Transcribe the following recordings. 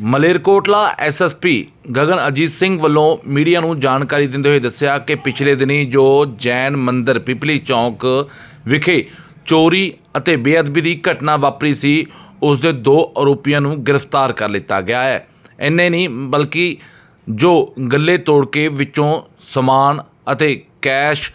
Malerkotla SSP Gagan Ajit Singh ਵੱਲੋਂ media ਨੂੰ ਜਾਣਕਾਰੀ ਦਿੰਦੇ ਹੋਏ ਦੱਸਿਆ ਕਿ ਪਿਛਲੇ ਦਿਨੀ ਜੋ ਜੈਨ ਮੰਦਿਰ ਪਿਪਲੀ ਚੌਂਕ ਵਿਖੇ ਚੋਰੀ ਅਤੇ ਬੇਅਦਬੀ ਦੀ ਘਟਨਾ ਵਾਪਰੀ ਸੀ, ਉਸ ਦੇ ਦੋ ਆਰੋਪੀਆਂ ਨੂੰ ਗ੍ਰਿਫਤਾਰ ਕਰ ਲਿੱਤਾ ਗਿਆ ਹੈ। ਇੰਨੇ ਨਹੀਂ, ਬਲਕਿ ਜੋ ਗੱਲੇ ਤੋੜ ਕੇ ਵਿੱਚੋਂ ਸਮਾਨ ਅਤੇ ਕੈਸ਼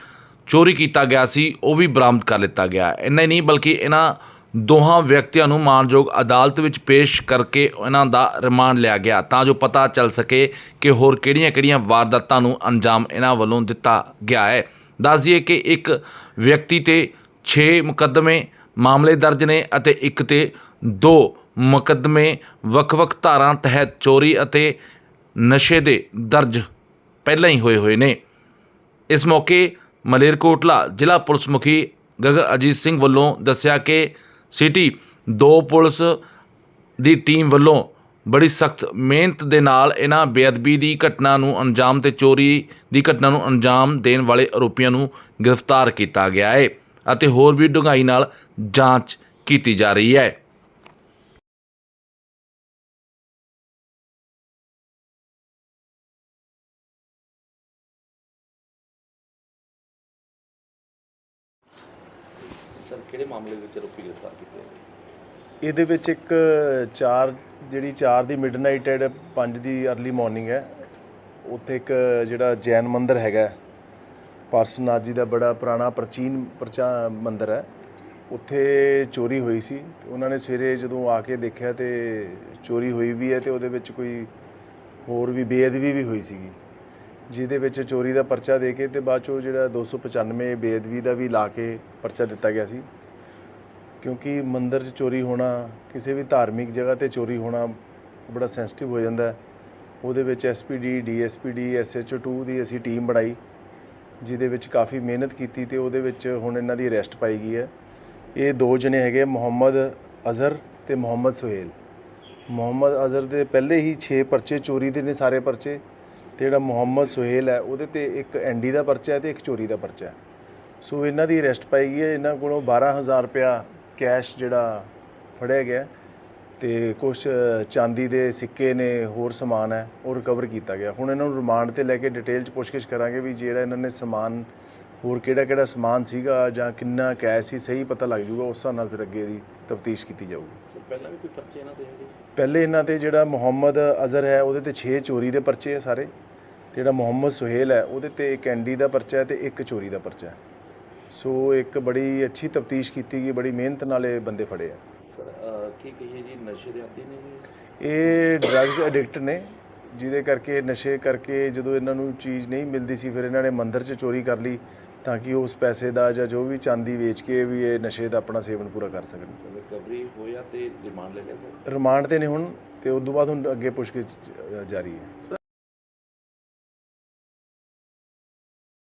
ਚੋਰੀ ਕੀਤਾ ਗਿਆ ਸੀ, ਉਹ ਵੀ ਬਰਾਮਦ ਕਰ ਲਿੱਤਾ ਗਿਆ ਇੰਨਾ ਹੀ ਨਹੀਂ, ਬਲਕਿ ਇਹਨਾਂ ਦੋਹਾਂ ਵਿਅਕਤੀਆਂ ਨੂੰ ਮਾਨਯੋਗ ਅਦਾਲਤ ਵਿੱਚ ਪੇਸ਼ ਕਰਕੇ ਇਹਨਾਂ ਦਾ ਰਿਮਾਂਡ ਲਿਆ ਗਿਆ ਤਾਂ ਜੋ ਪਤਾ ਚੱਲ ਸਕੇ ਕਿ ਹੋਰ ਕਿਹੜੀਆਂ-ਕਿਹੜੀਆਂ ਵਾਰਦਾਤਾਂ ਨੂੰ ਅੰਜਾਮ ਇਹਨਾਂ ਵੱਲੋਂ ਦਿੱਤਾ ਗਿਆ ਹੈ। ਦੱਸ ਦਈਏ ਕਿ ਇੱਕ ਵਿਅਕਤੀ ਤੇ 6 ਮੁਕੱਦਮੇ ਮਾਮਲੇ ਦਰਜ ਨੇ ਅਤੇ ਇੱਕ ਤੇ 2 ਮੁਕੱਦਮੇ ਵੱਖ-ਵੱਖ ਧਾਰਾਂ ਤਹਿਤ ਚੋਰੀ ਅਤੇ ਨਸ਼ੇ ਦੇ ਦਰਜ ਪਹਿਲਾਂ ਹੀ ਹੋਏ ਹੋਏ ਨੇ। ਇਸ ਮੌਕੇ ਮਲੇਰਕੋਟਲਾ ਜ਼ਿਲ੍ਹਾ ਪੁਲਿਸ ਮੁਖੀ ਗਗਨ ਅਜੀਤ ਸਿੰਘ ਵੱਲੋਂ ਦੱਸਿਆ ਕਿ ਸਿਟੀ, ਦੋ ਪੁਲਿਸ ਦੀ ਟੀਮ ਵੱਲੋਂ ਬੜੀ ਸਖਤ ਮਿਹਨਤ ਦੇ ਨਾਲ ਇਹਨਾਂ ਬੇਅਦਬੀ ਦੀ ਘਟਨਾ ਨੂੰ ਅੰਜਾਮ ਤੇ ਚੋਰੀ ਦੀ ਘਟਨਾ ਨੂੰ ਅੰਜਾਮ ਦੇਣ ਵਾਲੇ ਆਰੋਪੀਆਂ ਨੂੰ ਗ੍ਰਿਫਤਾਰ ਕੀਤਾ ਗਿਆ ਹੈ ਅਤੇ ਹੋਰ ਵੀ ਡੂੰਘਾਈ ਨਾਲ ਜਾਂਚ ਕੀਤੀ ਜਾ ਰਹੀ ਹੈ। ਸਰ, ਕਿਹੜੇ ਮਾਮਲੇ ਵਿੱਚ ਆਰੋਪੀ ਗ੍ਰਿਫਤਾਰ ਕੀਤੇ ਇਹਦੇ ਵਿੱਚ ਇੱਕ 4 ਜਿਹੜੀ 4 ਦੀ ਮਿਡਨਾਈਟ ਐਡ 5 ਦੀ अर्ਲੀ ਮਾਰਨਿੰਗ ਹੈ। ਉੱਥੇ ਇੱਕ ਜਿਹੜਾ ਜੈਨ ਮੰਦਿਰ ਹੈਗਾ ਪਾਰਸਨਾਥ ਜੀ ਦਾ ਬੜਾ ਪੁਰਾਣਾ ਪ੍ਰਾਚੀਨ ਪ੍ਰਚਾ, ਮੰਦਿਰ ਹੈ। ਉੱਥੇ ਚੋਰੀ ਹੋਈ ਸੀ। ਤੇ ਉਹਨਾਂ ਨੇ ਸਵੇਰੇ ਜਦੋਂ ਆ ਕੇ ਦੇਖਿਆ ਤੇ ਚੋਰੀ ਹੋਈ ਵੀ ਹੈ ਤੇ ਉਹਦੇ ਵਿੱਚ ਕੋਈ ਹੋਰ ਵੀ ਬੇਅਦਬੀ ਵੀ ਹੋਈ ਸੀਗੀ। ਜਿਹਦੇ ਵਿੱਚ ਚੋਰੀ ਦਾ ਪਰਚਾ ਦੇ ਕੇ ਤੇ ਬਾਅਦ ਚੋਂ ਜਿਹੜਾ 295 ਬੇਅਦਬੀ ਦਾ ਵੀ ਲਾ ਕੇ ਪਰਚਾ ਦਿੱਤਾ ਗਿਆ ਸੀ। ਕਿਉਂਕਿ ਮੰਦਰ 'ਚ ਚੋਰੀ ਹੋਣਾ, ਕਿਸੇ ਵੀ ਧਾਰਮਿਕ ਜਗ੍ਹਾ ਤੇ ਚੋਰੀ ਹੋਣਾ ਬੜਾ ਸੈਂਸਿਟਿਵ ਹੋ ਜਾਂਦਾ। ਉਹਦੇ ਵਿੱਚ ਐਸਪੀਡੀ ਡੀਐਸਪੀਡੀ ਐਸਐਚਓ2 ਦੀ ਅਸੀਂ ਟੀਮ ਬਣਾਈ, ਜਿਹਦੇ ਵਿੱਚ ਕਾਫੀ ਮਿਹਨਤ ਕੀਤੀ ਤੇ ਉਹਦੇ ਵਿੱਚ ਹੁਣ ਇਹਨਾਂ ਦੀ ਅਰੈਸਟ ਪਾਈ ਗਈ ਹੈ। ਇਹ ਦੋ ਜਣੇ ਹੈਗੇ ਮੁਹੰਮਦ ਅਜ਼ਹਰ ਤੇ ਮੁਹੰਮਦ ਸੁਹੇਲ। ਮੁਹੰਮਦ ਅਜ਼ਹਰ ਦੇ ਪਹਿਲੇ ਹੀ 6 ਪਰਚੇ, ਚੋਰੀ ਦੇ ਨੇ ਸਾਰੇ ਪਰਚੇ। ਤੇ ਜਿਹੜਾ ਮੁਹੰਮਦ ਸੁਹੇਲ ਹੈ, ਉਹਦੇ ਤੇ ਇੱਕ ਐਂਡੀ ਦਾ ਪਰਚਾ ਹੈ ਤੇ ਇੱਕ ਚੋਰੀ ਦਾ ਪਰਚਾ ਹੈ। ਸੋ ਇਹਨਾਂ ਦੀ ਅਰੈਸਟ ਪਾਈ ਗਈ ਹੈ। ਇਹਨਾਂ ਕੋਲੋਂ 12000 ਰੁਪਇਆ ਕੈਸ਼ ਜਿਹੜਾ ਫੜਿਆ ਗਿਆ ਹੈ ਤੇ ਕੁਝ ਚਾਂਦੀ ਦੇ ਸਿੱਕੇ ਨੇ, ਹੋਰ ਸਮਾਨ ਹੈ, ਉਹ ਰਿਕਵਰ ਕੀਤਾ ਗਿਆ। ਹੁਣ ਇਹਨਾਂ ਨੂੰ ਰਿਮਾਂਡ ਤੇ ਲੈ ਕੇ ਡਿਟੇਲ ਚ ਪੁੱਛਗਿੱਛ ਕਰਾਂਗੇ ਵੀ ਜਿਹੜਾ ਇਹਨਾਂ ਨੇ ਸਮਾਨ ਹੋਰ ਕਿਹੜਾ ਕਿਹੜਾ ਸਮਾਨ ਸੀਗਾ ਜਾਂ ਕਿੰਨਾ ਕੈਸ਼ ਸੀ ਸਹੀ ਪਤਾ ਲੱਗ ਜਾਊਗਾ ਉਸ ਹਿਸਾਬ ਨਾਲ ਫਿਰ ਅੱਗੇ ਦੀ ਤਫਤੀਸ਼ ਕੀਤੀ ਜਾਊਗੀ। ਸਰ ਪਹਿਲਾਂ ਵੀ ਕੋਈ ਪਰਚੇ ਇਹਨਾਂ ਦੇ ਹੈਗੇ? ਪਹਿਲੇ ਇਹਨਾਂ ਤੇ ਜਿਹੜਾ ਮੁਹੰਮਦ ਅਜ਼ਹਰ ਹੈ ਉਹਦੇ ਤੇ 6 ਚੋਰੀ ਦੇ ਪਰਚੇ ਆ ਸਾਰੇ। ਤੇ ਜਿਹੜਾ ਮੁਹੰਮਦ ਸੁਹੇਲ ਹੈ ਉਹਦੇ ਤੇ ਇੱਕ ਐਂਡੀ ਦਾ ਪਰਚਾ ਹੈ ਤੇ ਇੱਕ ਚੋਰੀ ਦਾ ਪਰਚਾ ਹੈ। ਸੋ ਇੱਕ ਬੜੀ ਅੱਛੀ ਤਫਤੀਸ਼ ਕੀਤੀ ਗਈ ਬੜੀ ਮਿਹਨਤ ਨਾਲ ਇਹ ਬੰਦੇ ਫੜੇ ਆ। ਸਰ ਕੀ ਕਹੀਏ ਜੀ ਨਸ਼ੇ ਦੇ ਆਦੀ ਨੇ ਜੀ? ਇਹ ਡਰੱਗਸ ਐਡਿਕਟ ਨੇ ਜਿਹਦੇ ਕਰਕੇ ਨਸ਼ੇ ਕਰਕੇ ਜਦੋਂ ਇਹਨਾਂ ਨੂੰ ਚੀਜ਼ ਨਹੀਂ ਮਿਲਦੀ ਸੀ ਫਿਰ ਇਹਨਾਂ ਨੇ ਮੰਦਿਰ 'ਚ ਚੋਰੀ ਕਰ ਲਈ। ਤਾਂ ਕਿ ਉਸ ਪੈਸੇ ਦਾ ਜਾਂ ਜੋ ਵੀ ਚਾਂਦੀ ਵੇਚ ਕੇ ਵੀ ਇਹ ਨਸ਼ੇ ਦਾ ਆਪਣਾ ਸੇਵਨ ਪੂਰਾ ਕਰ ਸਕਣ। ਸਰ ਰਿਕਵਰੀ ਹੋਇਆ ਤੇ ਰਿਮਾਂਡ ਲੈ ਲਿਆ ਰਿਮਾਂਡ ਤੇ ਨੇ ਹੁਣ ਤੇ ਉਸ ਤੋਂ ਬਾਅਦ ਹੁਣ ਅੱਗੇ ਪੁੱਛਗਿੱਛ ਜਾਰੀ ਹੈ।